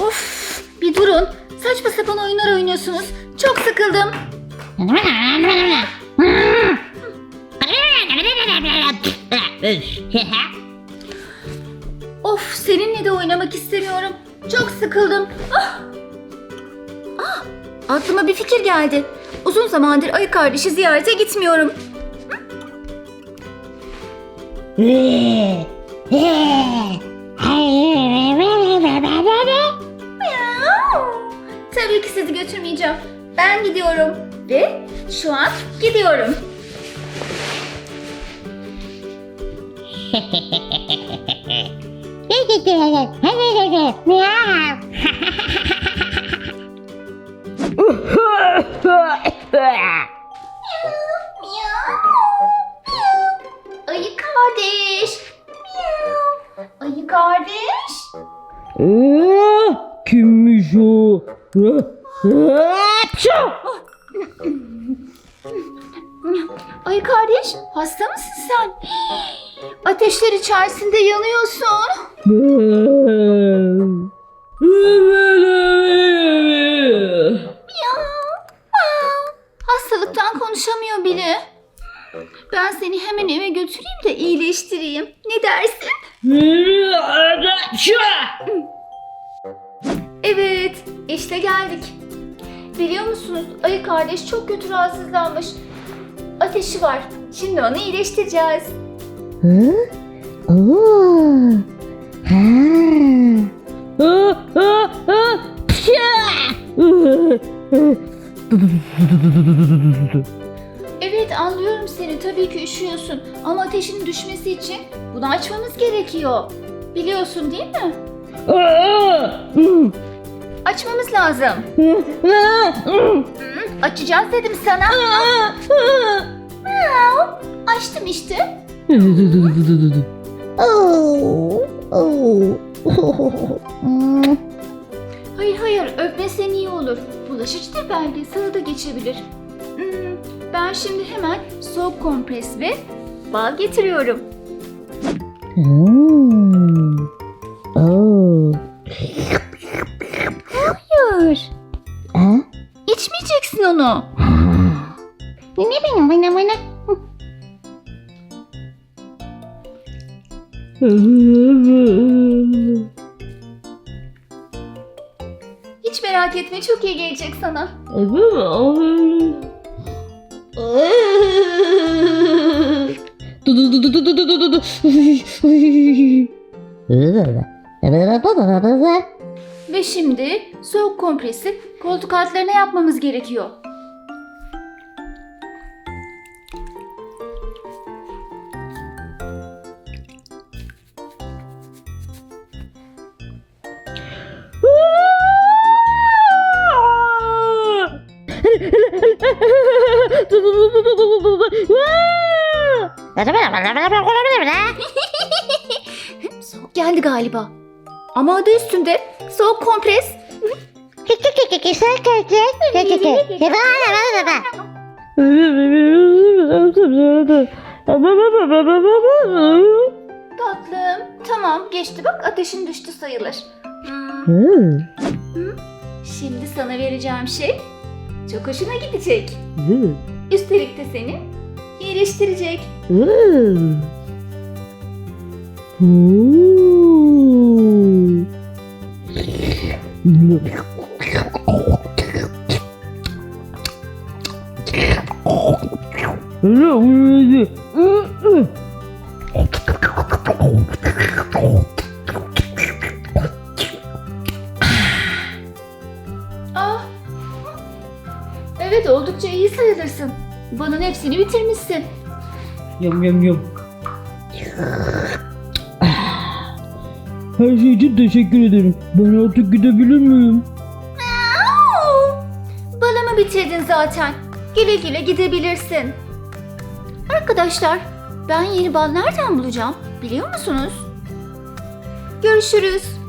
Of bir durun. Saçma sapan oyunlar oynuyorsunuz. Çok sıkıldım. Of seninle de oynamak istemiyorum. Çok sıkıldım. Ah! Ah! Aklıma bir fikir geldi. Uzun zamandır ayı kardeşi ziyarete gitmiyorum. Miau! Tabii ki sizi götürmeyeceğim. Ben gidiyorum. Ve şu an gidiyorum. Ayı kardeş. Ayı kardeş. Ee, kimmiş o? Ayı kardeş hasta mısın sen? Ateşler içerisinde yanıyorsun. Ya. Konuşamıyor bile. Ben seni hemen eve götüreyim de iyileştireyim. Ne dersin? Evet, işte geldik. Biliyor musunuz? Ayı kardeş çok kötü rahatsızlanmış. Ateşi var. Şimdi onu iyileştireceğiz. Evet anlıyorum seni. Tabii ki üşüyorsun. Ama ateşin düşmesi için bunu açmamız gerekiyor. Biliyorsun değil mi? Açmamız lazım. Açacağız dedim sana. Açtım işte. Hayır hayır öpmesen iyi olur. Bulaşıcıdır belki sana da geçebilir. Hmm, Ben şimdi hemen soğuk kompres ve bal getiriyorum. Hayır. İçmeyeceksin onu. Hiç merak etme çok iyi gelecek sana. Ve şimdi soğuk kompresi koltuk altlarına yapmamız gerekiyor. Soğuk geldi galiba. Ama adı üstünde soğuk kompres. Tatlım. Tamam geçti bak ateşin düştü sayılır. Hmm, Şimdi sana vereceğim şey çok hoşuna gidecek. Üstelik de seni iyileştirecek. Ah. Evet oldukça iyi sayılırsın. Balın hepsini bitirmişsin. Yam yam yam. Her şey için teşekkür ederim. Ben artık gidebilir miyim? Au! Balımı bitirdin zaten. Güle güle gidebilirsin. Arkadaşlar, ben yeni bal nereden bulacağım? Biliyor musunuz? Görüşürüz.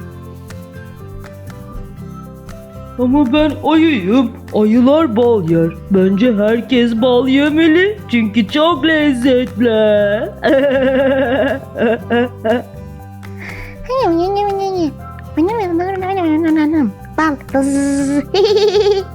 Ama ben ayıyım. Ayılar bal yer. Bence herkes bal yemeli. Çünkü çok lezzetli. Bal.